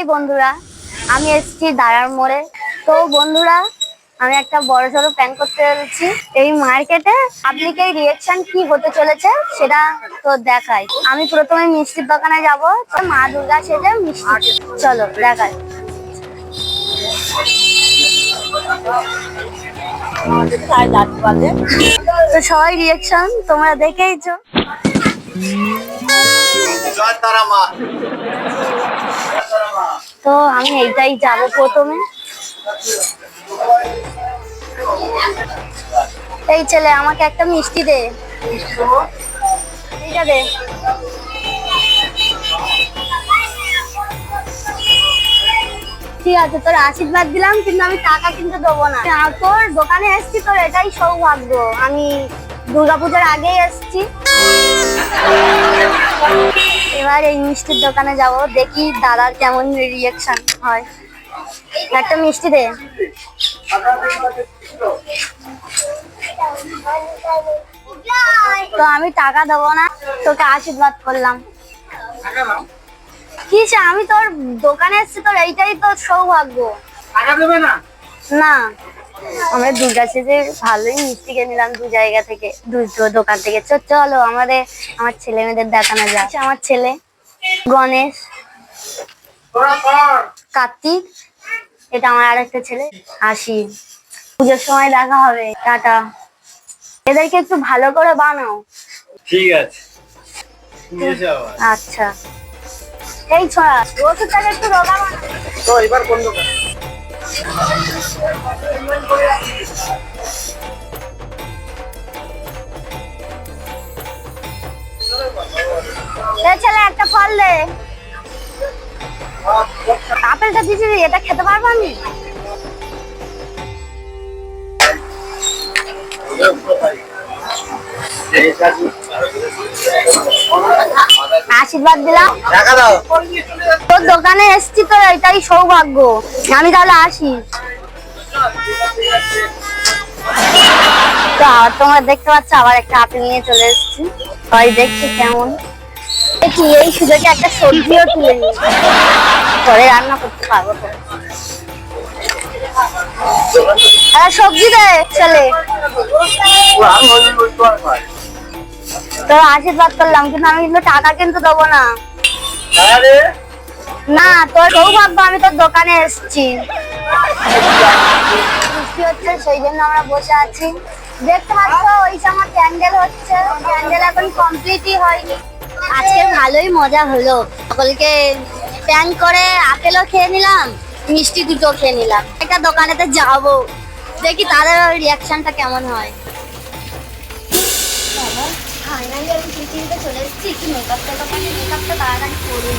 High বন্ধুরা, আমি এসেছি দাঁড়ার মোড়ে। তো বন্ধুরা, আমি একটা বড় সড়ো প্ল্যান করতে চলেছি। এই মার্কেটে আপনি পাবলিকের রিয়েকশন কি হতে চলেছে সেটা তো দেখাই। আমি প্রথমে মিষ্টির দোকানে যাব মা দুর্গা সেজে মিষ্টি চলো, দেখাই। তো সবাই রিয়েকশন তোমরা দেখেইছো। জয় তারা মা। তো আমি এইটাই যাব প্রথমে। এই ছেলে, আমাকে একটা মিষ্টি দে। এইটা দে। ঠিক আছে, তোর আশীর্বাদ দিলাম, কিন্তু আমি টাকা কিন্তু দেবো না। তোর দোকানে এসছি তোর এটাই সৌভাগ্য। আমি দুর্গাপূজার আগেই এসছি। এবার এই মিষ্টির দোকানে যাব দেখি দাদার কেমন রিয়াকশন হয়। একটা মিষ্টি দে। তো আমি টাকা দেবো না তোকে আশীর্বাদ করলাম। কিসে আমি তোর দোকানে এসেছি তোর এইটাই তোর সৌভাগ্য। টাকা দেবে না? না। আমরা দুর্গা সেজে ভালোই মিষ্টি কিনে নিলাম দু জায়গা থেকে। দু দু দোকান থেকে। চলো আমাদের আমার ছেলে মেয়েদের দেখানো যায় আচ্ছা, আমার ছেলে গণেশ কার্তিক এটা আমার আরেকটা ছেলে আসি পুজোর সময় দেখা হবে। টাটা। এদেরকে একটু ভালো করে বানাও। ঠিক আছে। আচ্ছা। এই ছোড়া ওষুধটাকে একটু রোগা বানাও তো এবার কোন দোকান? ছেলে একটা ফল দে। আপেলটা দিয়েছি এটা খেতে পারব আমি? আশীর্বাদ দিলাম। তোর দোকানে এসছি তো এটাই সৌভাগ্য। আমি তাহলে আসি। তো আর তোমরা দেখতে পাচ্ছ আবার একটা আপেল নিয়ে চলে এসেছি। সবাই দেখছি কেমন। দেখি এই সুযোগে একটা সবজিও তুলে নিই। পরে রান্না করতে পারব তো। সবজি দে ছেলে তোর আশীর্বাদ করলাম কিন্তু আমি কিন্তু টাকা কিন্তু দেবো না। না তোর সৌভাগ্য আমি তোর দোকানে এসেছি। বৃষ্টি হচ্ছে সেই জন্য আমরা বসে আছি। দেখতে পাচ্ছ ওই সময় প্যান্ডেল হচ্ছে। প্যান্ডেল এখন কমপ্লিটই হয়নি। আজকে ভালোই মজা হলো। সকলকে প্যান করে আপেলও খেয়ে নিলাম মিষ্টি দুটো খেয়ে নিলাম। একটা দোকানেতে যাব। দেখি তাদের রিয়াকশনটা কেমন হয়। ফাইনালি আমি পৃথিবীতে চলে এসেছি? একটু মেকআপটা তখন মেকআপটা তাড়াতাড়ি করুন